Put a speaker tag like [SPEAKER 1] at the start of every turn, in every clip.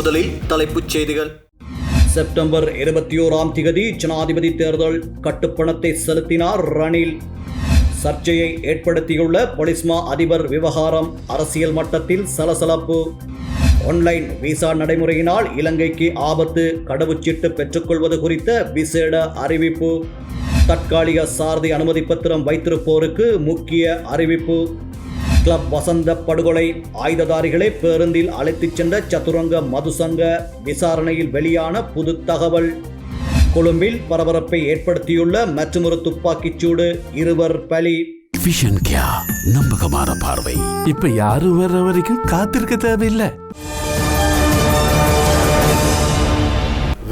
[SPEAKER 1] முதலில் தலைப்புச் செய்திகள்.
[SPEAKER 2] செப்டம்பர் இருபத்தி ஓராம் திகதி ஜனாதிபதி தேர்தல் கட்டுப்பணத்தை செலுத்தினார் ரணில். சர்ச்சையை ஏற்படுத்தியுள்ள பொலிஸ்மா அதிபர் விவகாரம் அரசியல் மட்டத்தில் சலசலப்பு. ஆன்லைன் விசா நடைமுறையினால் இலங்கைக்கு ஆபத்து கடவுச்சீட்டு பெற்றுக்கொள்வது குறித்த விசேட அறிவிப்பு. தற்காலிக சாரதி அனுமதி பத்திரம் வைத்திருப்போருக்கு முக்கிய அறிவிப்பு. கிளப் வசந்த படுகொலை. ஆயுததாரிகளை பேருந்தில் அழைத்துச் சென்ற சதுரங்க மதுசங்க விசாரணையில் வெளியான புது தகவல். கொழும்பில் பரபரப்பை ஏற்படுத்தியுள்ள மற்றொரு துப்பாக்கிச் சூடு இருவர் பலி.
[SPEAKER 3] விஷன் கியா நம்பகமான பார்வை. இப்ப யாரும் வர்ற வரைக்கும் காத்திருக்க தேவையில்லை.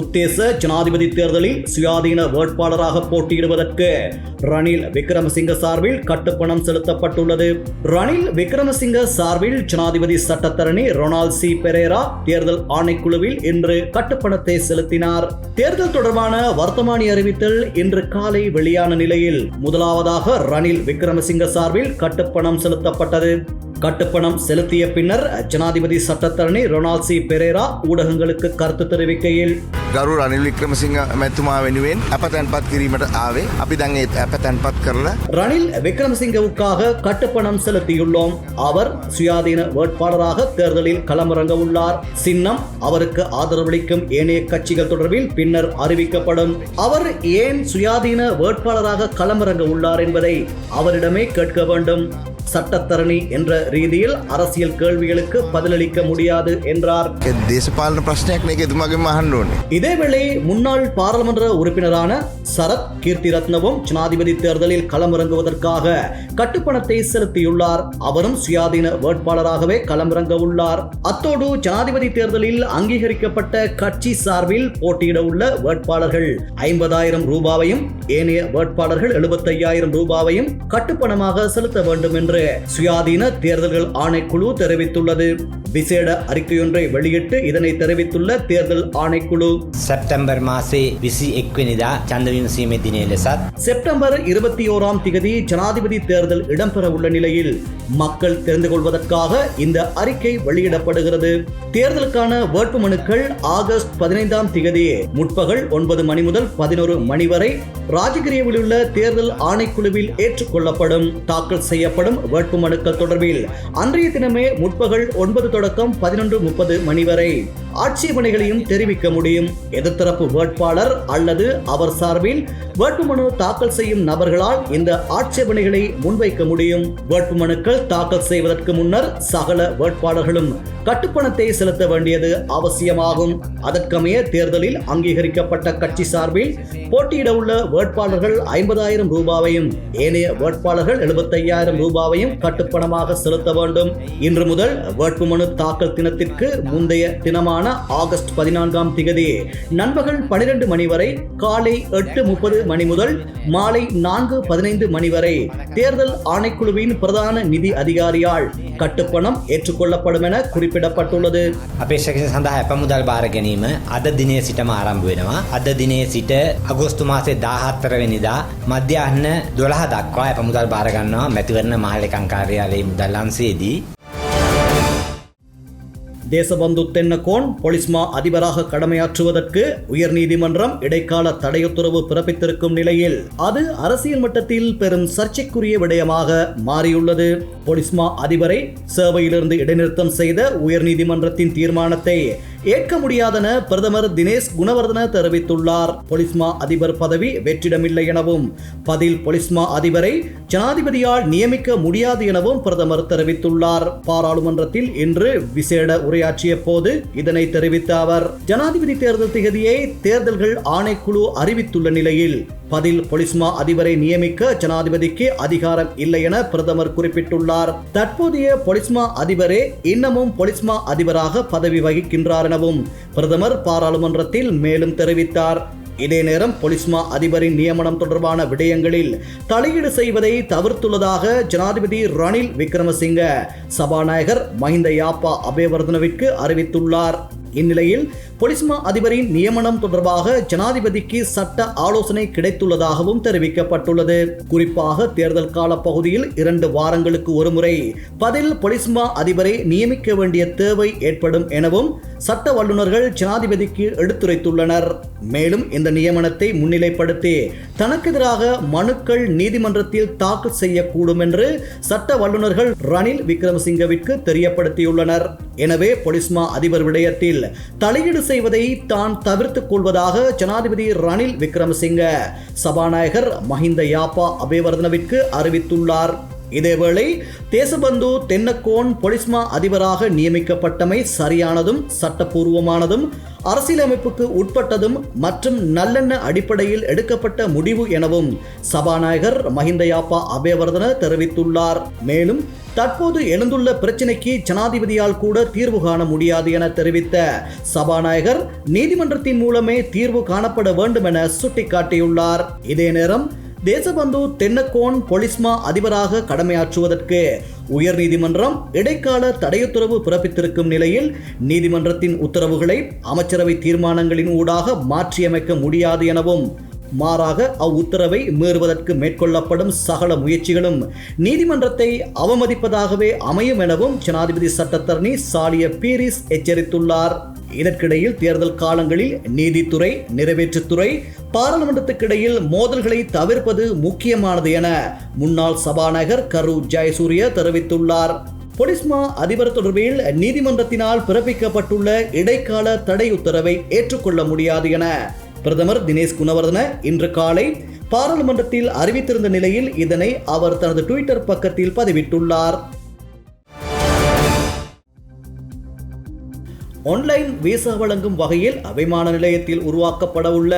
[SPEAKER 2] உத்தேச ஜனாதிபதி தேர்தலில் சுயாதீன வேட்பாளராக போட்டியிடுவதற்கு ரணில் விக்ரமசிங்க சார்பில் கட்டுப்பணம் செலுத்தப்பட்டுள்ளது. ரணில் விக்ரமசிங்க சார்பில் ஜனாதிபதி சட்டத்தரணி ரொனால்ட் சி பெரேரா தேர்தல் ஆணைக்குழுவில் இன்று கட்டுப்பணத்தை செலுத்தினார். தேர்தல் தொடர்பான வர்த்தமானி அறிவித்தல் இன்று காலை வெளியான நிலையில் முதலாவதாக ரணில் விக்ரமசிங்க சார்பில் கட்டுப்பணம் செலுத்தப்பட்டது. கட்டுப்பணம் செலுத்திய பின்னர் ஜனாதிபதி சட்டத்தரணி ரொனால்ட் சி பெரேரா ஊடகங்களுக்கு கருத்து தெரிவிக்கையில்
[SPEAKER 4] ගරු රනිල් වික්‍රමසිංහ මැතුමා වෙනුවෙන් අප තැන්පත් කිරීමට ආවේ අපි දැන් ඒ අප තැන්පත් කරලා
[SPEAKER 2] ரணில் விக்ரமசிங்கவுக்காக கட்டுப்பணம் செலுத்தியுள்ளோம் அவர் சுயாதீன வேட்பாளராக தேர்தலில் களமிறங்க உள்ளார் சின்னம் அவருக்கு ஆதரவளிக்கும் ஏனைய கட்சிகள் தொடர்பில் பின்னர் அறிவிக்கப்படும் அவர் ஏன் சுயாதீன வேட்பாளராக களமிறங்க உள்ளார் என்பதை அவரிடமே கேட்க வேண்டும் சட்டத்தரணி என்ற ரீதியில் அரசியல் கேள்விகளுக்கு பதிலளிக்க முடியாது என்றார்.
[SPEAKER 4] தேசபாலன பிரச்சனையாக எதுமாகவும் அகன்
[SPEAKER 2] இதேவேளை முன்னாள் பாராளுமன்ற உறுப்பினரான சரத் கீர்த்தி ரத்னவும் ஜனாதிபதி தேர்தலில் களமிறங்குவதற்காக கட்டுப்பணத்தை செலுத்தியுள்ளார். அவரும் சுயாதீன வேட்பாளராகவே களமிறங்க உள்ளார். அத்தோடு ஜனாதிபதி தேர்தலில் அங்கீகரிக்கப்பட்ட கட்சி சார்பில் போட்டியிட உள்ள வேட்பாளர்கள் ஐம்பதாயிரம் ரூபாவையும் ஏனைய வேட்பாளர்கள் எழுபத்தையாயிரம் ரூபாவையும் கட்டுப்பணமாக செலுத்த வேண்டும் என்று சுயாதீன தேர்தல்கள் ஆணைக்குழு தெரிவித்துள்ளது. விசேட அறிக்கையொன்றை வெளியிட்டு இதனை தெரிவித்துள்ள தேர்தல் ஆணைக்குழு.
[SPEAKER 5] செப்டம்பர் மாசே விசி எக்வினிதா சந்திரன் சீமை தினேலசாத்
[SPEAKER 2] செப்டம்பர் இருபத்தி ஓராம் தேதி ஜனாதிபதி தேர்தல் இடம்பெற உள்ள நிலையில் மக்கள் தெரிந்து கொள்வதற்காக இந்த அறிக்கை வெளியிடப்படுகிறது. தேர்தலுக்கான வேட்புமனுக்கள் ஆகஸ்ட் பதினைந்தாம் தேதி முற்பகல் ஒன்பது மணி முதல் பதினோரு மணி வரை ராஜகிரியவில் உள்ள தேர்தல் ஆணைக்குழுவில் ஏற்றுக்கொள்ளப்படும் தாக்கல் செய்யப்படும் வேட்புமனுக்கள் தொடர்பில் அன்றைய தினமே முற்பகல் ஒன்பது தொடக்கம் பதினொன்று முப்பது மணி வரை ஆட்சேபனைகளையும் தெரிவிக்க முடியும். எதிர்த்தரப்பு வேட்பாளர் அல்லது அவர் சார்பில் வேட்புமனு தாக்கல் செய்யும் நபர்களால் இந்த ஆட்சேபனைகளை முன்வைக்க முடியும். வேட்புமனுக்கள் தாக்கல் செய்வதற்கு முன்னர் சகல வேட்பாளர்களும் கட்டுப்பணத்தை செலுத்த வேண்டியது அவசியமாகும். அதற்கமைய தேர்தலில் அங்கீகரிக்கப்பட்ட கட்சி சார்பில் போட்டியிட உள்ள வேட்பாளர்கள் ஐம்பதாயிரம் ரூபாவையும் ஏனைய வேட்பாளர்கள் எழுபத்தையாயிரம் ரூபாவையும் கட்டுப்பணமாக செலுத்த வேண்டும் இன்று முதல் வேட்புமனு தாக்கல் தினத்திற்கு முந்தைய தினமான ஆகஸ்ட் பதினான்காம் திகதி நண்பகல் பனிரெண்டு மணி வரை காலை எட்டு முப்பது மணி முதல் மாலை நான்கு பதினைந்து மணி வரை தேர்தல் ஆணைக்குழுவின் பிரதான நிதி அதிகாரியால் கட்டுப்பணம் ஏற்றுக்கொள்ளப்படும் என குறிப்பிடப்பட்டுள்ளது
[SPEAKER 5] අපේක්ෂක සඳහා ඇප මුදල් භාර ගැනීම අද දිනය සිටම ආරම්භ වෙනවා. අද දිනේ සිට අගෝස්තු මාසේ දාහත්තරවෙනිදා මධ්‍යහන්න දොළහ දක්වා ඇප මුදල් භාරගන්නවා මැතිවරණ කාලෙකං කාර්යාලයේ මුදල් අංශයේදී
[SPEAKER 2] தேசபந்து தென்னகோன் பொலிஸ்மா அதிபராக கடமையாற்றுவதற்கு உயர்நீதிமன்றம் இடைக்கால தடையுத்தரவு பிறப்பித்திருக்கும் நிலையில் அது அரசியல் மட்டத்தில் பெரும் சர்ச்சைக்குரிய விடயமாக மாறியுள்ளது. பொலிஸ்மா அதிபரை சேவையிலிருந்து இடைநிறுத்தம் செய்த உயர்நீதிமன்றத்தின் தீர்மானத்தை ஏற்க முடியாதென பிரதமர் தினேஷ் குணவர்தன தெரிவித்துள்ளார். பொலிஸ்மா அதிபர் பதவி வெற்றிடமில்லை எனவும் பதில் பொலிஸ்மா அதிபரை ஜனாதிபதியால் நியமிக்க முடியாது எனவும் பிரதமர் தெரிவித்துள்ளார். பாராளுமன்றத்தில் இன்று விசேட உரை உரையாற்றிய போது இதனை தெரிவித்த அவர் ஜனாதிபதி தேர்தல் திகதியை தேர்தல்கள் ஆணைக்குழு அறிவித்துள்ள நிலையில் பதில் பொலிஸ்மா அதிபரை நியமிக்க ஜனாதிபதிக்கு அதிகாரம் இல்லை என பிரதமர் குறிப்பிட்டுள்ளார். தற்போதைய பொலிஸ்மா அதிபரே இன்னமும் பொலிஸ்மா அதிபராக பதவி வகிக்கின்றார் எனவும் பிரதமர் பாராளுமன்றத்தில் மேலும் தெரிவித்தார். இதே நேரம் பொலிஸ்மா அதிபரின் நியமனம் தொடர்பான விடயங்களில் தலையீடு செய்வதை தவிர்த்துள்ளதாக ஜனாதிபதி ரணில் விக்ரமசிங்க சபாநாயகர் மஹிந்த யாப்பா அபேவர்தனவிற்கு அறிவித்துள்ளார். இந்நிலையில் பொலிஸ்மா அதிபரின் நியமனம் தொடர்பாக ஜனாதிபதிக்கு சட்ட ஆலோசனை கிடைத்துள்ளதாகவும் தெரிவிக்கப்பட்டுள்ளது. குறிப்பாக தேர்தல் கால பகுதியில் இரண்டு வாரங்களுக்கு ஒருமுறை பதில் பொலிஸ்மா அதிபரை நியமிக்க வேண்டிய தேவை ஏற்படும் எனவும் சட்ட வல்லுநர்கள் ஜனாதிபதிக்கு எடுத்துரைத்துள்ளனர். மேலும் இந்த நியமனத்தை முன்னிலைப்படுத்தி தனக்கு எதிராக மனுக்கள் நீதிமன்றத்தில் தாக்கல் செய்யக்கூடும் என்று சட்ட வல்லுநர்கள் ரணில் விக்ரமசிங்கவிற்கு தெரியப்படுத்தியுள்ளனர். எனவே பொலிஸ்மா அதிபர் விடயத்தில் தலையீடு செய்வதை தான் தவிர்த்துக் கொள்வதாக ஜனாதிபதி ரணில் விக்ரமசிங்க சபாநாயகர் மஹிந்த யாப்பா அபேவர்தனவிற்கு அறிவித்துள்ளார். இதேவேளை தேசபந்து தென்னக்கோன் பொலிஸ்மா அதிபராக நியமிக்கப்பட்டமை சரியானதும் சட்டப்பூர்வமானதும் அரசியலமைப்புக்கு உட்பட்டதும் மற்றும் நல்லெண்ண அடிப்படையில் எடுக்கப்பட்ட முடிவு எனவும் சபாநாயகர் மஹிந்த யாப்பா அபேவர்தன தெரிவித்துள்ளார். மேலும் தற்போது எழுந்துள்ள பிரச்சினைக்கு ஜனாதிபதியால் கூட தீர்வு காண முடியாது என தெரிவித்த சபாநாயகர் நீதிமன்றத்தின் மூலமே தீர்வு காணப்பட வேண்டும் என சுட்டிக்காட்டியுள்ளார். இதே நேரம் தேசபந்து தென்னக்கோன் பொலிஸ்மா அதிபராக கடமையாற்றுவதற்கு உயர்நீதிமன்றம் இடைக்கால தடையுத்தரவு பிறப்பித்திருக்கும் நிலையில் நீதிமன்றத்தின் உத்தரவுகளை அமைச்சரவை தீர்மானங்களின் ஊடாக மாற்றியமைக்க முடியாது எனவும் மாறாக அவ்வுத்தரவை மீறுவதற்கு மேற்கொள்ளப்படும் சகல முயற்சிகளும் நீதிமன்றத்தை அவமதிப்பதாகவே அமையும் எனவும் ஜனாதிபதி சட்டத்தரணி சாலிய பீரிஸ் எச்சரித்துள்ளார். இதற்கிடையில் தேர்தல் காலங்களில் நீதித்துறை நிறைவேற்றுத்துறை பாராளுமன்றத்துக்கிடையில் மோதல்களை தவிர்ப்பது முக்கியமானது என முன்னாள் சபாநாயகர் கரு ஜெயசூரிய தெரிவித்துள்ளார். பொலிஸ்மா அதிபர் தொடர்பில் நீதிமன்றத்தினால் பிறப்பிக்கப்பட்டுள்ள இடைக்கால தடை உத்தரவை ஏற்றுக்கொள்ள முடியாது என பிரதமர் தினேஷ் குணவர்தன இன்று காலை பாராளுமன்றத்தில் அறிவித்திருந்த நிலையில் இதனை அவர் தனது ட்விட்டர் பக்கத்தில் பதிவிட்டுள்ளார். ஆன்லைன் விசா வழங்கும் வகையில் அபிமான நிலையத்தில் உருவாக்கப்படவுள்ள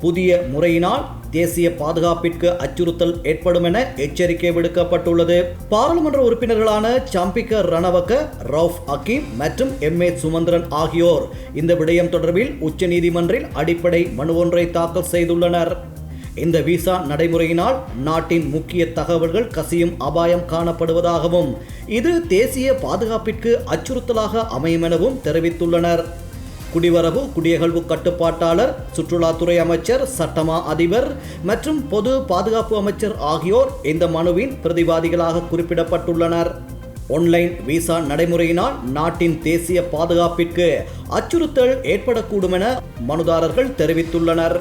[SPEAKER 2] புதிய முறையினால் தேசிய பாதுகாப்பிற்கு அச்சுறுத்தல் ஏற்படும் என எச்சரிக்கை விடுக்கப்பட்டுள்ளது. பாராளுமன்ற உறுப்பினர்களான சம்பிக்க ரணவக்க ரவுஃப் அக்கீம் மற்றும் எம் ஏ சுமந்திரன் ஆகியோர் இந்த விடயம் தொடர்பில் உச்சநீதிமன்றில் அடிப்படை மனு ஒன்றை தாக்கல் செய்துள்ளனர். இந்த விசா நடைமுறையினால் நாட்டின் முக்கிய தகவல்கள் கசியும் அபாயம் காணப்படுவதாகவும் இது தேசிய பாதுகாப்பிற்கு அச்சுறுத்தலாக அமையும் எனவும் தெரிவித்துள்ளனர். குடிவரவு குடியகழ்வு கட்டுப்பாட்டாளர் சுற்றுலாத்துறை அமைச்சர் சட்டமா அதிபர் மற்றும் பொது பாதுகாப்பு அமைச்சர் ஆகியோர் இந்த மனுவின் பிரதிவாதிகளாக குறிப்பிடப்பட்டுள்ளனர். ஒன்லைன் விசா நடைமுறையினால் நாட்டின் தேசிய பாதுகாப்பிற்கு அச்சுறுத்தல் ஏற்படக்கூடும் என மனுதாரர்கள் தெரிவித்துள்ளனர்.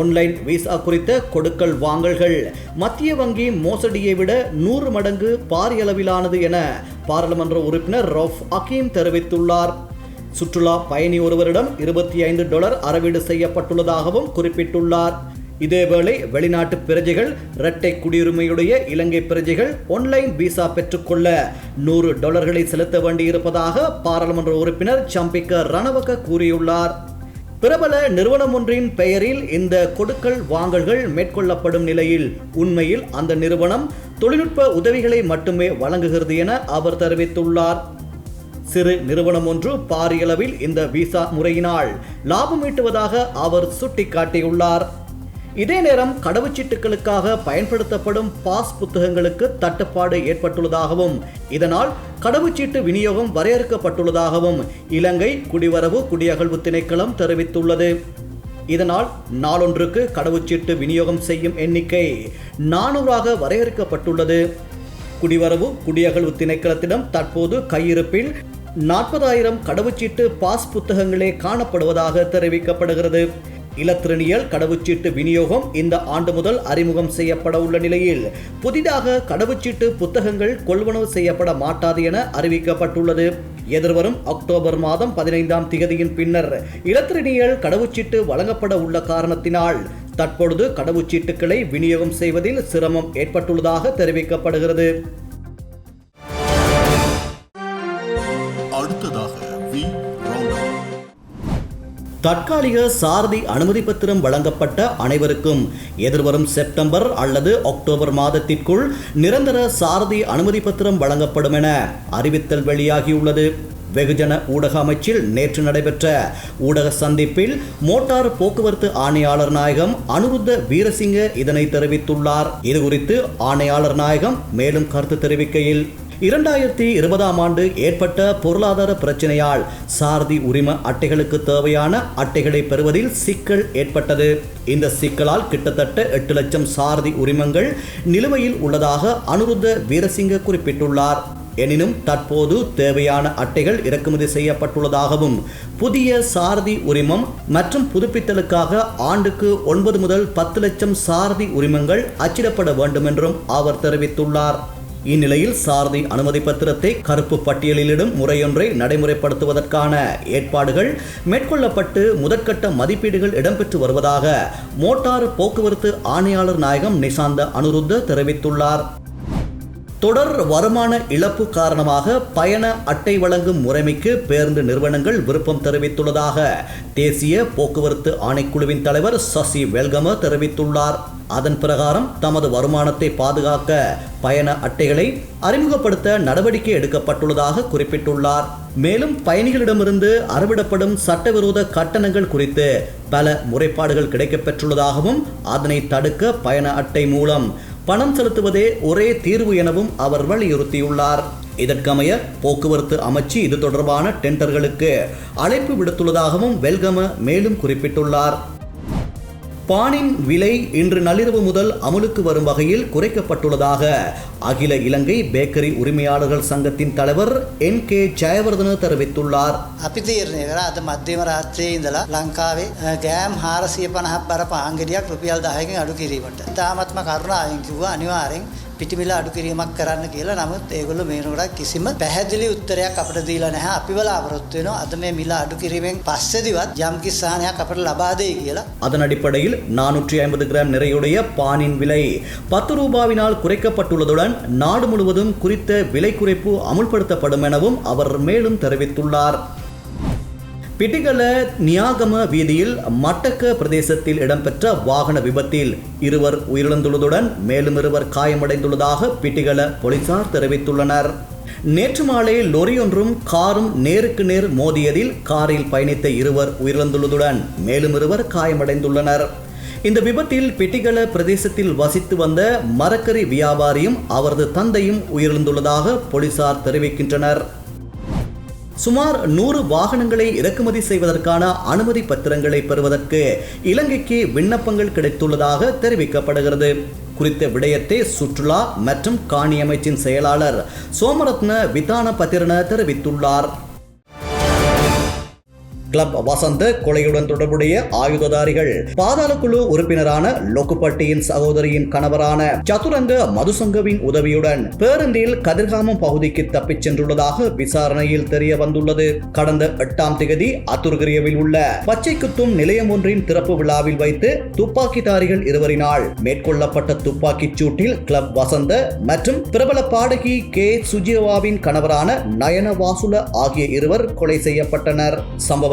[SPEAKER 2] ஆன்லைன் விசா குறித்த கொடுக்கல் வாங்கல்கள். மத்திய வங்கி மோசடியை விட நூறு மடங்கு பாரியளவிலானது என பாராளுமன்ற உறுப்பினர் ரஃப் அகீம் தெரிவித்துள்ளார். சுற்றுலா பயணி ஒருவரிடம் இருபத்தி ஐந்து டாலர் அறவீடு செய்யப்பட்டுள்ளதாகவும் குறிப்பிட்டுள்ளார். இதேவேளை வெளிநாட்டு பிரஜைகள் இரட்டை குடியுரிமையுடைய இலங்கை பிரஜைகள் ஆன்லைன் விசா பெற்றுக்கொள்ள நூறு டாலர்களை செலுத்த வேண்டியிருப்பதாக பாராளுமன்ற உறுப்பினர் சம்பிக்க ரணவக கூறியுள்ளார். பிரபல நிறுவனம் ஒன்றின் பெயரில் இந்த கொடுக்கல் வாங்கல்கள் மேற்கொள்ளப்படும் நிலையில் உண்மையில் அந்த நிறுவனம் தொழில்நுட்ப உதவிகளை மட்டுமே வழங்குகிறது என அவர் தெரிவித்துள்ளார். சிறு நிறுவனம் ஒன்று பாரியளவில் இந்த விசா முறையினால் லாபம் ஈட்டுவதாக அவர் சுட்டிக்காட்டியுள்ளார். இதே நேரம் கடவுச்சீட்டுகளுக்காக பயன்படுத்தப்படும் பாஸ் புத்தகங்களுக்கு தட்டுப்பாடு ஏற்பட்டுள்ளதாகவும் இதனால் கடவுச்சீட்டு விநியோகம் வரையறுக்கப்பட்டுள்ளதாகவும் இலங்கை குடிவரவு குடியகழ்வு திணைக்களம் தெரிவித்துள்ளது. இதனால் நாளொன்றுக்கு கடவுச்சீட்டு விநியோகம் செய்யும் எண்ணிக்கை நானூறாக வரையறுக்கப்பட்டுள்ளது. குடிவரவு குடியகழ்வு திணைக்களத்திடம் தற்போது கையிருப்பில் நாற்பதாயிரம் கடவுச்சீட்டு பாஸ் புத்தகங்களே காணப்படுவதாக தெரிவிக்கப்படுகிறது. இலத்திரனியல் கடவுச்சீட்டு விநியோகம் இந்த ஆண்டு முதல் அறிமுகம் செய்யப்பட உள்ள நிலையில் புதிதாக கடவுச்சீட்டு புத்தகங்கள் கொள்வனவு செய்யப்பட மாட்டாது என அறிவிக்கப்பட்டுள்ளது. எதிர்வரும் அக்டோபர் மாதம் பதினைந்தாம் திகதியின் பின்னர் இலத்திரனியல் கடவுச்சீட்டு வழங்கப்பட உள்ள காரணத்தினால் தற்பொழுது கடவுச்சீட்டுகளை விநியோகம் செய்வதில் சிரமம் ஏற்பட்டுள்ளதாக தெரிவிக்கப்படுகிறது. தற்காலிக சாரதி அனுமதி பத்திரம் வழங்கப்பட்ட அனைவருக்கும் எதிர்வரும் செப்டம்பர் அல்லது அக்டோபர் மாதத்திற்குள் நிரந்தர சாரதி அனுமதி பத்திரம் வழங்கப்படும் என அறிவித்தல் வெளியாகியுள்ளது. வெகுஜன ஊடக அமைச்சில் நேற்று நடைபெற்ற ஊடக சந்திப்பில் மோட்டார் போக்குவரத்து ஆணையாளர் நாயகம் அனுருத்த வீரசிங்க இதனை தெரிவித்துள்ளார். இது குறித்து ஆணையாளர் நாயகம் மேலும் கருத்து தெரிவிக்கையில் இரண்டாயிரத்தி இருபதாம் ஆண்டு ஏற்பட்ட பொருளாதார பிரச்சினையால் சாரதி உரிம அட்டைகளுக்கு தேவையான அட்டைகளை பெறுவதில் சிக்கல் ஏற்பட்டது. இந்த சிக்கலால் கிட்டத்தட்ட எட்டு லட்சம் சாரதி உரிமங்கள் நிலுவையில் உள்ளதாக அனுருத்த வீரசிங்க குறிப்பிட்டுள்ளார். எனினும் தற்போது தேவையான அட்டைகள் இறக்குமதி செய்யப்பட்டுள்ளதாகவும் புதிய சாரதி உரிமம் மற்றும் புதுப்பித்தலுக்காக ஆண்டுக்கு ஒன்பது முதல் பத்து லட்சம் சாரதி உரிமங்கள் அச்சிடப்பட வேண்டும் என்றும் அவர் தெரிவித்துள்ளார். இந்நிலையில் சாரதி அனுமதி பத்திரத்தை கருப்பு பட்டியலிலிடும் முறையொன்றை நடைமுறைப்படுத்துவதற்கான ஏற்பாடுகள் மேற்கொள்ளப்பட்டு முதற்கட்ட மதிப்பீடுகள் இடம்பெற்று வருவதாக மோட்டார் போக்குவரத்து ஆணையாளர் நாயகம் நிசாந்த அனுருத்த தெரிவித்துள்ளார். தொடர் வருமான இழப்பு காரணமாக பயண அட்டை வழங்கும் முறைமைக்கு பேருந்து நிறுவனங்கள் விருப்பம் தெரிவித்துள்ளதாக தேசிய போக்குவரத்து ஆணைக்குழுவின் தலைவர் சசி வெல்கம தெரிவித்துள்ளார். அதன் பிரகாரம் தமது வருமானத்தை பாதுகாக்க பயண அட்டைகளை அறிமுகப்படுத்த நடவடிக்கை எடுக்கப்பட்டுள்ளதாக குறிப்பிட்டுள்ளார். மேலும் பயணிகளிடமிருந்து அறவிடப்படும் சட்டவிரோத கட்டணங்கள் குறித்து பல முறைப்பாடுகள் கிடைக்கப்பெற்றுள்ளதாகவும் அதனை தடுக்க பயண அட்டை மூலம் பணம் செலுத்துவதே ஒரே தீர்வு எனவும் அவர் வலியுறுத்தியுள்ளார். இதற்கமைய போக்குவரத்து அமைச்சு இது தொடர்பான டெண்டர்களுக்கு அழைப்பு விடுத்துள்ளதாகவும் வெல்கம மேலும் குறிப்பிட்டுள்ளார். பானின் விலை இன்று நள்ளிரவு முதல் அமுலுக்கு வரும் வகையில் குறைக்கப்பட்டுள்ளதாக அகில இலங்கை பேக்கரி உரிமையாளர்கள் சங்கத்தின் தலைவர் என் கே ஜெயவர்தன தெரிவித்துள்ளார்
[SPEAKER 6] අපි තීරණය කර අද මධ්‍යම රාත්‍රයේ ඉඳලා ලංකාවේ අ, ගෑම් හාරසිය පණහක් බර පාංගෙඩියක් රුපියල් දහයකින් අඩු කිරීමට. තාමත්ම කරුණාවෙන් කිව්වා අනිවාර්යෙන් පිටිමිල අඩු කිරීමක් කරන්න කියලා නමුත් ඒගොල්ලෝ මේනකොට කිසිම පැහැදිලි උත්තරයක් අපිට දීලා නැහැ. අපි බලාපොරොත්තු වෙනවා අද මේ මිල අඩු කිරීමෙන් පස්සේදිවත් යම් කිසි සහනයක් අපිට ලබා දෙයි කියලා.
[SPEAKER 2] அதன் அடிப்படையில் நானூற்றி ஐம்பது கிராம் நிறையுடைய பானின் விலை பத்து ரூபாவினால் குறைக்கப்பட்டுள்ளதுடன் நாடு முழுவதும் குறித்த விலை குறைப்பு அமுல்படுத்தப்படும் எனவும் அவர் மேலும் தெரிவித்துள்ளார் பிட்டிகல நியாகம வீதியில் மட்டக்க பிரதேசத்தில் இடம்பெற்ற வாகன விபத்தில் இருவர் உயிரிழந்துள்ளதுடன் மேலும் இருவர் காயமடைந்துள்ளதாக பிட்டிகல போலீசார் தெரிவித்துள்ளனர். நேற்று மாலை லொரியொன்றும் காரும் நேருக்கு நேர் மோதியதில் காரில் பயணித்த இருவர் உயிரிழந்துள்ளதுடன் மேலும் இருவர் காயமடைந்துள்ளனர். இந்த விபத்தில் பெட்டிகள பிரதேசத்தில் வசித்து வந்த மரக்கறி வியாபாரியும் அவரது தந்தையும் உயிரிழந்துள்ளதாக போலீசார் தெரிவிக்கின்றனர். சுமார் நூறு வாகனங்களை இறக்குமதி செய்வதற்கான அனுமதி பத்திரங்களை பெறுவதற்கு இலங்கைக்கு விண்ணப்பங்கள் கிடைத்துள்ளதாக தெரிவிக்கப்படுகிறது. குறித்த விடயத்தை சுற்றுலா மற்றும் காணி அமைச்சின் செயலாளர் சோமரத்ன விதான பத்திரன தெரிவித்துள்ளார். கிளப் வசந்த கொலையுடன் தொடர்புடைய ஆயுததாரிகள். பாதாளக்குழு உறுப்பினரான லோக்குப்பட்டியின் சகோதரியின் கணவரான சதுரங்க மதுசங்கவின் உதவியுடன் பேருந்தில் கதிர்காமம் பகுதிக்கு தப்பிச் சென்றுள்ளதாக விசாரணையில் தெரிய வந்துள்ளது. கடந்த எட்டாம் தேதி அத்துர்கிரியவில் உள்ள பச்சை குத்தும் நிலையம் ஒன்றின் திறப்பு விழாவில் வைத்து துப்பாக்கிதாரிகள் இருவரினால் மேற்கொள்ளப்பட்ட துப்பாக்கிச் சூட்டில் கிளப் வசந்த மற்றும் பிரபல பாடகி கே. சுஜிவாவின் கணவரான நயன வாசுல ஆகிய இருவர் கொலை செய்யப்பட்டனர்.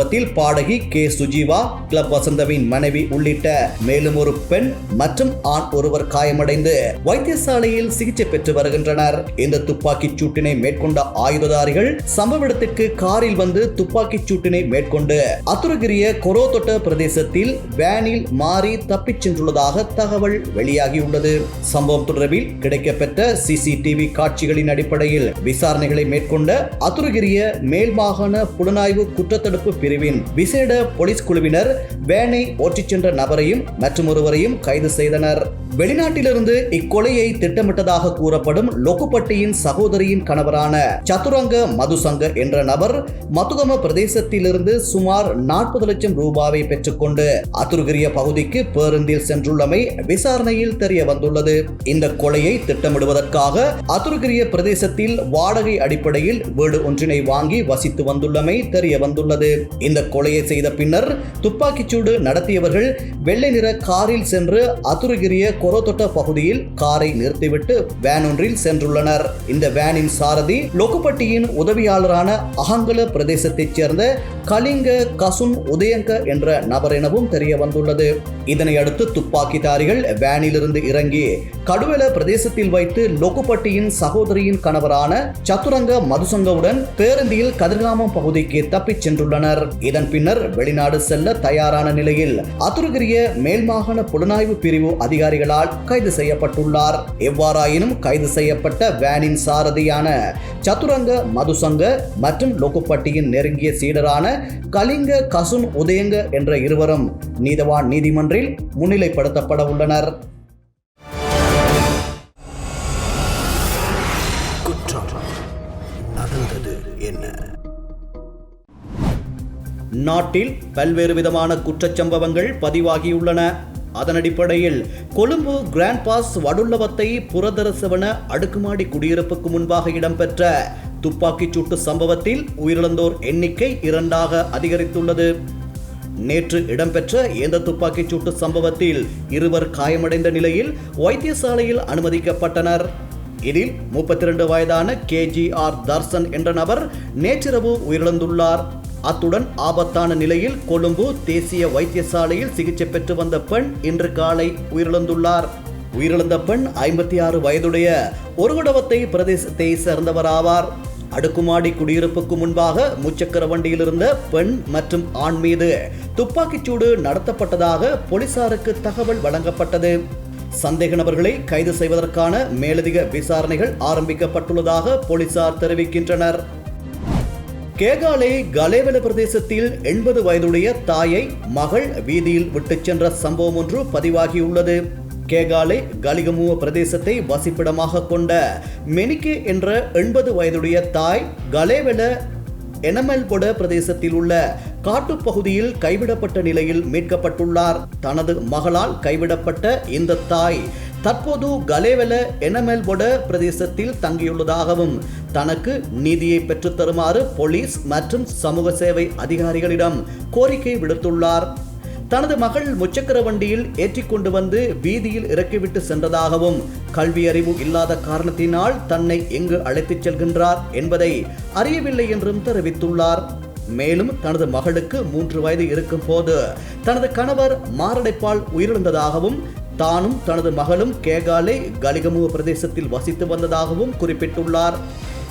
[SPEAKER 2] சம்பவத்தில் பாடகி கே. சுஜீவா கிளப் வசந்தவின் மனைவி உள்ளிட்ட மேலும் ஒரு பெண் மற்றும் ஆண் ஒருவர் காயமடைந்து வைத்தியசாலையில் சிகிச்சை பெற்று வருகின்றனர். இந்த துப்பாக்கிச் சூட்டினை மேற்கொண்ட ஆயுததாரிகள் சம்பவ இடத்திற்கு காரில் வந்து துப்பாக்கிச் சூட்டினை மேற்கொண்டு அத்துரகிரிய கொரோதொட்ட பிரதேசத்தில் வேனில் மாறி தப்பிச் சென்றுள்ளதாக தகவல் வெளியாகியுள்ளது. சம்பவம் தொடர்பில் கிடைக்கப்பெற்ற சிசிடிவி காட்சிகளின் அடிப்படையில் விசாரணைகளை மேற்கொண்ட அத்துரகிரிய மேல்மாகாண புலனாய்வு குற்றத்தடுப்பு பிரிவு பிரிவின் விசேட போலீஸ் குழுவினர் வேனை ஓட்டிச் சென்ற நபரையும் மற்றும் ஒருவரையும் கைது செய்தனர். வெளிநாட்டிலிருந்து இக்கொலையை திட்டமிட்டதாக கூறப்படும் லொக்குப்பட்டியின் சகோதரியின் கணவரான சதுரங்க மதுசங்க என்ற நபர் மதுகம பிரதேசத்திலிருந்து சுமார் நாற்பது லட்சம் ரூபாவை பெற்றுக்கொண்டு அத்துருகிரிய பகுதிக்கு பேருந்தில் சென்றுள்ளமை விசாரணையில் தெரிய வந்துள்ளது இந்த கொலையை திட்டமிடுவதற்காக அத்துருகிரிய பிரதேசத்தில் வாடகை அடிப்படையில் வீடு ஒன்றினை வாங்கி வசித்து வந்துள்ளமை தெரிய வந்துள்ளது இந்த கொலையை செய்த பின்னர் துப்பாக்கிச்சூடு நடத்தியவர்கள் வெள்ளை நிற காரில் சென்று அத்துருகிரிய கொரோத்தொட்ட பகுதியில் காரை நிறுத்திவிட்டு வேன் ஒன்றில் சென்றுள்ளனர். இந்த வேனின் சாரதி லொக்குப்பட்டியின் உதவியாளரான அகங்கல பிரதேசத்தைச் சேர்ந்த கலிங்க கசுன் உதயங்க என்ற நபர் எனவும் தெரிய வந்துள்ளது. இதனையடுத்து துப்பாக்கிதாரிகள் வேனிலிருந்து இறங்கி கடுவெல பிரதேசத்தில் வைத்து லொக்குப்பட்டியின் சகோதரியின் கணவரான சதுரங்க மதுசங்கவுடன் பேருந்தில் கதிர்காமம் பகுதிக்கு தப்பிச் சென்றுள்ளனர். இதன் பின்னர் வெளிநாடு செல்ல தயாரான நிலையில் அத்துருகிரிய மேல்மாகாண புலனாய்வு பிரிவு அதிகாரிகளால் கைது செய்யப்பட்டுள்ளார். எவ்வாறாயினும் கைது செய்யப்பட்ட வேனின் சாரதியான சதுரங்க மதுசங்க மற்றும் லொக்குப்பட்டியின் நெருங்கிய சீடரான கலிங்க கசுன் உதயங்க என்ற இருவரும் நீதவான் நீதிமன்றில் முன்னிலைப்படுத்தப்பட உள்ளனர். நாட்டில் பல்வேறு விதமான குற்றச்சம்பவங்கள் பதிவாகியுள்ளன. அதன் அடிப்படையில் கொழும்பு கிராண்ட் பாஸ் வடுள்ளவத்தை புரதரசவன அடுக்குமாடி குடியிருப்புக்கு முன்பாக இடம்பெற்ற துப்பாக்கிச் சூட்டு சம்பவத்தில் உயிரிழந்தோர் எண்ணிக்கை இரண்டாக அதிகரித்துள்ளது. நேற்று இடம்பெற்ற இந்த துப்பாக்கிச் சூட்டு சம்பவத்தில் இருவர் காயமடைந்த நிலையில் வைத்தியசாலையில் அனுமதிக்கப்பட்டனர். இதில் முப்பத்தி ரெண்டு வயதான கேஜிஆர் தர்சன் என்ற நபர் நேற்றிரவு உயிரிழந்துள்ளார். அத்துடன் ஆபத்தான நிலையில் கொழும்பு தேசிய வைத்தியசாலையில் சிகிச்சை பெற்று வந்த பெண் இன்று காலை உயிரிழந்துள்ளார். உயிரிழந்த பெண் ஐம்பத்தி ஆறு வயதுடைய ஒருகுடவத்தை பிரதேசத்தை சேர்ந்தவராவார். அடுக்குமாடி குடியிருப்புக்கு முன்பாக முச்சக்கர வண்டியில் இருந்த பெண் மற்றும் ஆண் மீது துப்பாக்கிச்சூடு நடத்தப்பட்டதாக போலீசாருக்கு தகவல் வழங்கப்பட்டது. சந்தேக நபர்களை கைது செய்வதற்கான மேலதிக விசாரணைகள் ஆரம்பிக்கப்பட்டுள்ளதாக போலீசார் தெரிவிக்கின்றனர். கேகாலே கலேவல பிரதேசத்தில் எண்பது வயதுடைய தாயை மகள் வீதியில் விட்டுச் சென்ற சம்பவம் ஒன்று பதிவாகியுள்ளது. கேகாலே கலிகமுவ பிரதேசத்தை வசிப்பிடமாக கொண்ட மெனிக்கே என்ற எண்பது வயதுடைய தாய் கலேவல எனமல்பொட பிரதேசத்தில் உள்ள காட்டுப்பகுதியில் கைவிடப்பட்ட நிலையில் மீட்கப்பட்டுள்ளார். தனது மகளால் கைவிடப்பட்ட இந்த தாய் தற்போது கலேவெல எனமெல்பொட பிரதேசத்தில் தங்கியுள்ளதாகவும் தனக்கு நீதியை பெற்றுத் தருமாறு போலீஸ் மற்றும் சமூக சேவை அதிகாரிகளிடம் கோரிக்கை விடுத்துள்ளார். தனது மகள் முச்சக்கர வண்டியில் ஏற்றிக்கொண்டு வந்து வீதியில் இறக்கிவிட்டு சென்றதாகவும் கல்வி அறிவு இல்லாத காரணத்தினால் தன்னை எங்கு அழைத்துச் செல்கின்றார் என்பதை அறியவில்லை என்றும் தெரிவித்துள்ளார். மேலும் தனது மகளுக்கு மூன்று வயது இருக்கும் போது தனது கணவர் மாரடைப்பால் உயிரிழந்ததாகவும் தானும் தனது மகளும் கேகாலே கலிகமுக பிரதேசத்தில் வசித்து வந்ததாகவும் குறிப்பிட்டுள்ளார்.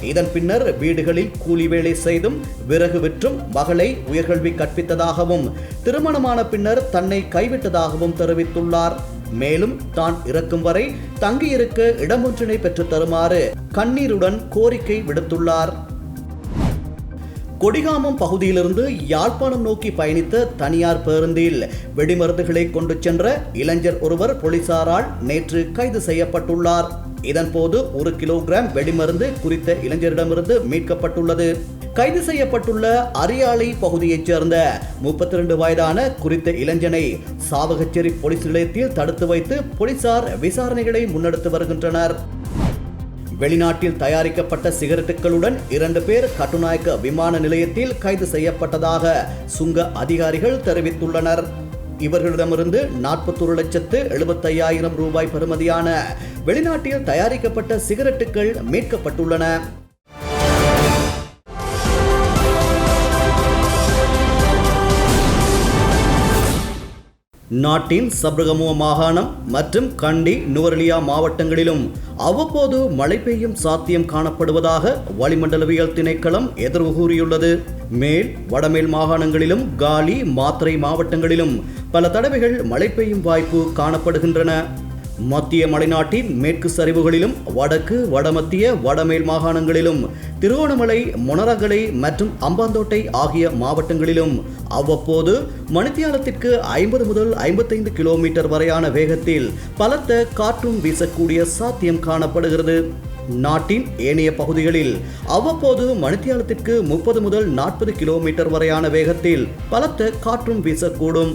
[SPEAKER 2] இதன் பின்னர் வீடுகளில் கூலி வேலை செய்தும் விறகு விற்றும் மகளை உயர்கல்வி கற்பித்ததாகவும் திருமணமான பின்னர் தன்னை கைவிட்டதாகவும் தெரிவித்துள்ளார். மேலும் தான் இறக்கும் வரை தங்கியிருக்க இடமொன்றினை பெற்றுத் தருமாறு கண்ணீருடன் கோரிக்கை விடுத்துள்ளார். கொடிகாமம் பகுதியிலிருந்து யாழ்ப்பாணம் நோக்கி பயணித்த தனியார் பேருந்தில் வெடிமருந்துகளை கொண்டு சென்ற இளைஞர் ஒருவர் போலீசாரால் நேற்று கைது செய்யப்பட்டுள்ளார். இதன்போது ஒரு கிலோகிராம் வெடிமருந்து குறித்த இளைஞரிடமிருந்து மீட்கப்பட்டுள்ளது. கைது செய்யப்பட்டுள்ள அரியாலை பகுதியைச் சேர்ந்த முப்பத்தி ரெண்டு வயதான குறித்த இளைஞனை சாவகச்சேரி போலீஸ் நிலையத்தில் தடுத்து வைத்து போலீசார் விசாரணைகளை முன்னெடுத்து வருகின்றனர். வெளிநாட்டில் தயாரிக்கப்பட்ட சிகரெட்டுகளுடன் இரண்டு பேர் கட்டுநாயக்க விமான நிலையத்தில் கைது செய்யப்பட்டதாக சுங்க அதிகாரிகள் தெரிவித்துள்ளனர். இவர்களிடமிருந்து நாற்பத்தொரு லட்சத்து எழுபத்தையாயிரம் ரூபாய் பெறுமதியான வெளிநாட்டில் தயாரிக்கப்பட்ட சிகரெட்டுகள் மீட்கப்பட்டுள்ளன. நாட்டின் சப்ரகமுவ மாகாணம் மற்றும் கண்டி நுவரெலியா மாவட்டங்களிலும் அவ்வப்போது மழை பெய்யும் சாத்தியம் காணப்படுவதாக வளிமண்டலவியல் திணைக்களம் எதிர்வு கூறியுள்ளது மேல் வடமேல் மாகாணங்களிலும் காலி மாத்திரை மாவட்டங்களிலும் பல தடவைகள் மழை பெய்யும் வாய்ப்பு காணப்படுகின்றன. மத்திய மலைநாட்டின் மேற்கு சரிவுகளிலும் வடக்கு வடமத்திய வடமேல் மாகாணங்களிலும் திருவோணமலை மொனரகலை மற்றும் அம்பாந்தோட்டை ஆகிய மாவட்டங்களிலும் அவ்வப்போது மணித்தியாலத்திற்கு ஐம்பது முதல் ஐம்பத்தைந்து கிலோமீட்டர் வரையான வேகத்தில் பலத்த காற்றும் வீசக்கூடிய சாத்தியம் காணப்படுகிறது. நாட்டின் ஏனைய பகுதிகளில் அவ்வப்போது மணித்தியாலத்திற்கு முப்பது முதல் நாற்பது கிலோமீட்டர் வரையான வேகத்தில் பலத்த காற்றும் வீசக்கூடும்.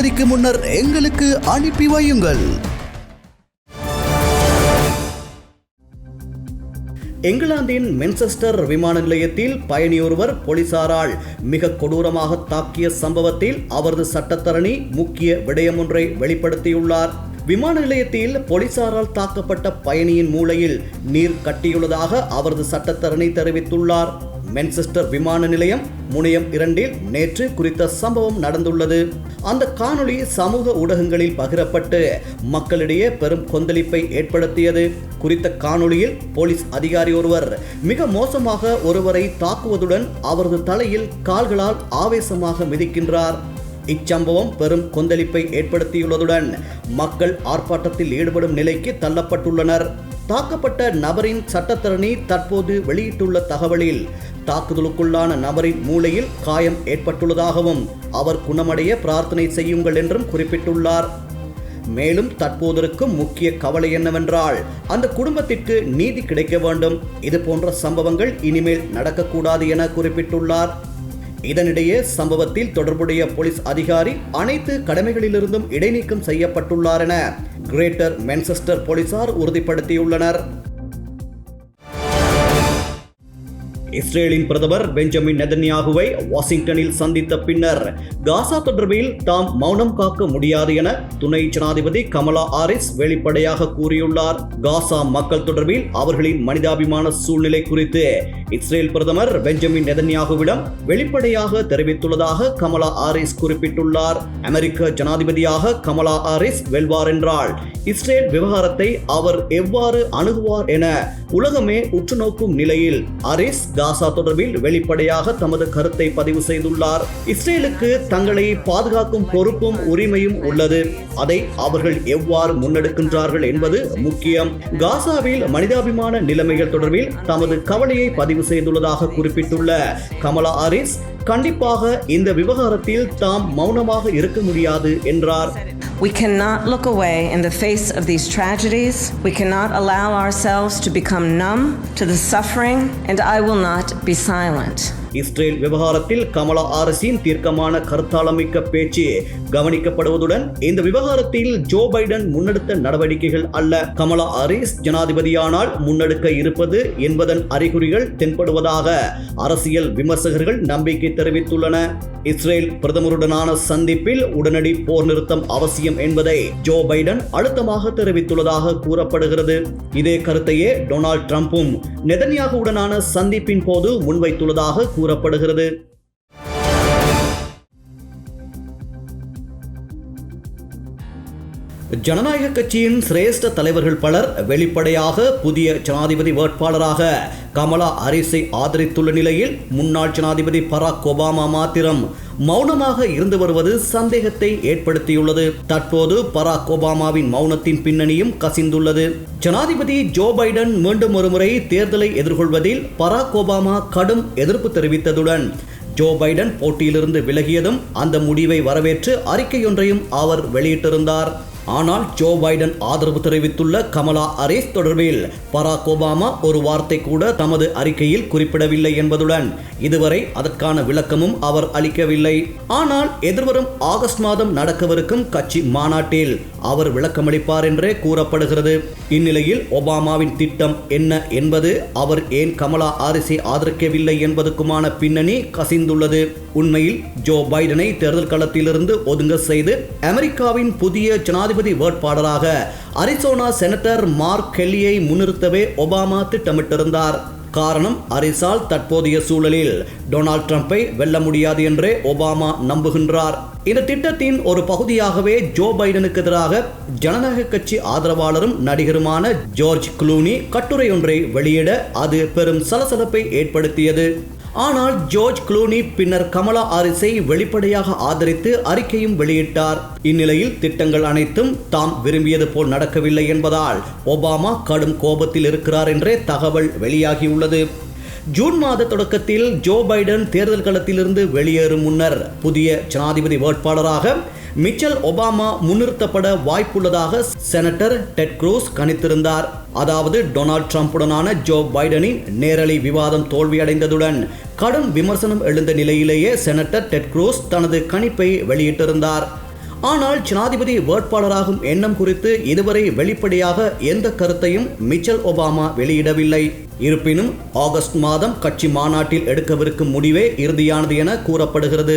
[SPEAKER 2] திகதிக்கு முன்னர் எங்களுக்கு அனுப்பி வையுங்கள். இங்கிலாந்தின் மென்செஸ்டர் விமான நிலையத்தில் பயணியொருவர் போலீசாரால் மிக கொடூரமாக தாக்கிய சம்பவத்தில் அவரது சட்டத்தரணி முக்கிய விடயம் ஒன்றை வெளிப்படுத்தியுள்ளார். விமான நிலையத்தில் போலீசாரால் தாக்கப்பட்ட பயணியின் மூளையில் நீர் கட்டியுள்ளதாக அவரது சட்டத்தரணி தெரிவித்துள்ளார். மென்செஸ்டர் விமான நிலையம் முனையம் இரண்டில் நேற்று குறித்த சம்பவம் நடந்துள்ளது. அந்த காணொளி சமூக ஊடகங்களில் பகிரப்பட்டு மக்களிடையே பெரும் கொந்தளிப்பை ஏற்படுத்தியது. குறித்த காணொளியில் போலீஸ் அதிகாரி ஒருவர் மிக மோசமாக ஒருவரை தாக்குவதுடன் அவரது தலையில் கால்களால் ஆவேசமாக மிதிக்கின்றார். இச்சம்பவம் பெரும் கொந்தளிப்பை ஏற்படுத்தியுள்ளதுடன் மக்கள் ஆர்ப்பாட்டத்தில் ஈடுபடும் நிலைக்கு தள்ளப்பட்டுள்ளனர். தாக்கப்பட்ட நபரின் சட்டத்தரணி தற்போது வெளியிட்டுள்ள தகவலில் தாக்குதலுக்குள்ளான நபரின் மூளையில் காயம் ஏற்பட்டுள்ளதாகவும் அவர் குணமடைய பிரார்த்தனை செய்யுங்கள் என்றும் குறிப்பிட்டுள்ளார். மேலும் தற்போதிருக்கும் முக்கிய கவலை என்னவென்றால் அந்த குடும்பத்திற்கு நீதி கிடைக்க வேண்டும். இது போன்ற சம்பவங்கள் இனிமேல் நடக்கக்கூடாது என குறிப்பிட்டுள்ளார். இதனிடையே சம்பவத்தில் தொடர்புடைய போலீஸ் அதிகாரி அனைத்து கடமைகளிலிருந்தும் இடைநீக்கம் செய்யப்பட்டுள்ளார் என கிரேட்டர் மென்செஸ்டர் போலீசார் உறுதிப்படுத்தியுள்ளனர். இஸ்ரேலின் பிரதமர் பெஞ்சமின் நெதன்யாகுவை வாஷிங்டனில் சந்தித்த பின்னர் காசா தொடர்பில் தாம் மௌனம் காக்க முடியாது என துணை ஜனாதிபதி கமலா ஆரிஸ் வெளிப்படையாக கூறியுள்ளார். காசா மக்கள் தொடர்பில் அவர்களின் மனிதாபிமான சூழ்நிலை குறித்து இஸ்ரேல் பிரதமர் பெஞ்சமின் நெதன்யாகுவிடம் வெளிப்படையாக தெரிவித்துள்ளதாக கமலா ஆரிஸ் குறிப்பிட்டுள்ளார். அமெரிக்க ஜனாதிபதியாக கமலா ஆரிஸ் வெல்வார் என்றால் இஸ்ரேல் விவகாரத்தை அவர் எவ்வாறு அணுகுவார் என உலகமே உற்றுநோக்கும் நிலையில் ஆரிஸ் காசா தொடர்பில் வெளிப்படையாக தமது கருத்தை பதிவு செய்துள்ளார். இஸ்ரேலுக்கு தங்களை பாதுகாக்கும் பொறுப்பும் உரிமையும் உள்ளது. அதை அவர்கள் எவ்வாறு முன்னெடுக்கின்றார்கள் என்பது முக்கியம். காசாவில் மனிதாபிமான நிலைமைகள் தொடர்பில் தமது கவலையை பதிவு செய்துள்ளதாக குறிப்பிட்டுள்ள கமலா ஹாரிஸ் கண்டிப்பாக இந்த விவகாரத்தில் தாம் மௌனமாக இருக்க முடியாது என்றார்
[SPEAKER 7] We cannot look away in the face of these tragedies. We cannot allow ourselves to become numb to the suffering, and I will not be silent.
[SPEAKER 2] Israel விவகாரத்தில் கமலா அரசின் தீர்க்கமான கருத்தாளமிக்க பேச்சு கவனிக்கப்படுவதுடன் இந்த விவகாரத்தில் ஜோ பைடன் முன்னெடுத்த நடவடிக்கைகள் அல்ல. கமலா ஹாரிஸ் ஜனாதிபதியானால் முன்னெடுக்க இருப்பது என்பதன் அறிகுறிகள் தென்படுவதாக அரசியல் விமர்சகர்கள் நம்பிக்கை தெரிவித்துள்ளன. இஸ்ரேல் பிரதமருடனான சந்திப்பில் உடனடி போர் நிறுத்தம் அவசியம் என்பதை ஜோ பைடன் அழுத்தமாக தெரிவித்துள்ளதாக கூறப்படுகிறது. இதே கருத்தையே டொனால்ட் ட்ரம்ப்பும் நெதன்யாகுடனான சந்திப்பின் போது முன்வைத்துள்ளதாக கூறப்படுகிறது. ஜனநாயக கட்சியின் சிரேஷ்ட தலைவர்கள் பலர் வெளிப்படையாக புதிய ஜனாதிபதி வேட்பாளராக கமலா ஹாரிஸை ஆதரித்துள்ள நிலையில் முன்னாள் ஜனாதிபதி பராக் ஒபாமா மாத்திரம் மௌனமாக இருந்து வருவது சந்தேகத்தை ஏற்படுத்தியுள்ளது. தற்போது பராக் ஒபாமாவின் மௌனத்தின் பின்னணியும் கசிந்துள்ளது. ஜனாதிபதி ஜோ பைடன் மீண்டும் ஒருமுறை தேர்தலை எதிர்கொள்வதில் பராக் ஒபாமா கடும் எதிர்ப்பு தெரிவித்ததுடன் ஜோ பைடன் போட்டியிலிருந்து விலகியதும் அந்த முடிவை வரவேற்று அறிக்கையொன்றையும் அவர் வெளியிட்டிருந்தார். ஆனால் ஜோ பைடன் ஆதரவு தெரிவித்துள்ள கமலா ஹாரிஸ் தொடர்பில் பராக் ஒபாமா ஒரு வார்த்தை கூட தமது அறிக்கையில் குறிப்பிடவில்லை என்பதுடன் இதுவரை அதற்கான விளக்கமும் அவர் அளிக்கவில்லை. ஆனால் எதிர்வரும் ஆகஸ்ட் மாதம் நடக்கவிருக்கும் கட்சி மாநாட்டில் அவர் விளக்கமளிப்பார் என்றே கூறப்படுகிறது. இந்நிலையில் ஒபாமாவின் திட்டம் என்ன என்பது அவர் ஏன் கமலா ஹாரிஸை ஆதரிக்கவில்லை என்பதுக்குமான பின்னணி கசிந்துள்ளது. உண்மையில் ஜோ பைடனை தேர்தல் களத்திலிருந்து ஒதுங்க செய்து அமெரிக்காவின் புதிய ஜனாதிபதி வேட்பாளராக அரிசோனா செனட்டர் மார்க் கெல்லியை முன்னிறுத்தவே ஒபாமா திட்டமிட்டிருந்தார். காரணம் அரிசால் தற்போதைய சூழலில் டொனால்ட் ட்ரம்ப்பை வெல்ல முடியாது என்றே ஒபாமா நம்புகின்றார். இந்த திட்டத்தின் ஒரு பகுதியாகவே ஜோ பைடனுக்கு எதிராக ஜனநாயக கட்சி ஆதரவாளரும் நடிகருமான ஜார்ஜ் குளூனி கட்டுரை ஒன்றை வெளியிட அது பெரும் சலசலப்பை ஏற்படுத்தியது. ஆனால் ஜோர்ஜ் குளூனி பின்னர் கமலா ஹாரிஸை வெளிப்படையாக ஆதரித்து அறிக்கையும் வெளியிட்டார். இந்நிலையில் திட்டங்கள் அனைத்தும் தாம் விரும்பியது போல் நடக்கவில்லை என்பதால் ஒபாமா கடும் கோபத்தில் இருக்கிறார் என்றே தகவல் வெளியாகியுள்ளது. ஜூன் மாத தொடக்கத்தில் ஜோ பைடன் தேர்தல் களத்திலிருந்து வெளியேறும் முன்னர் புதிய ஜனாதிபதி வேட்பாளராக மிச்சல் ஒபாமா முன்னிறுத்தப்பட வாய்ப்புள்ளதாக செனட்டர் டெட் குரூஸ் கணித்திருந்தார். அதாவது டொனால்ட் ட்ரம்புடனான ஜோ பைடனின் நேரலை விவாதம் தோல்வியடைந்ததுடன் கடும் விமர்சனம் எழுந்த நிலையிலேயே செனட்டர் டெட் குரூஸ் தனது கணிப்பை வெளியிட்டிருந்தார். ஆனால் ஜனாதிபதி வேட்பாளராகும் எண்ணம் குறித்து இதுவரை வெளிப்படையாக எந்த கருத்தையும் மிச்சல் ஒபாமா வெளியிடவில்லை. இருப்பினும் ஆகஸ்ட் மாதம் கட்சி மாநாட்டில் எடுக்கவிருக்கும் முடிவே இறுதியானது என கூறப்படுகிறது.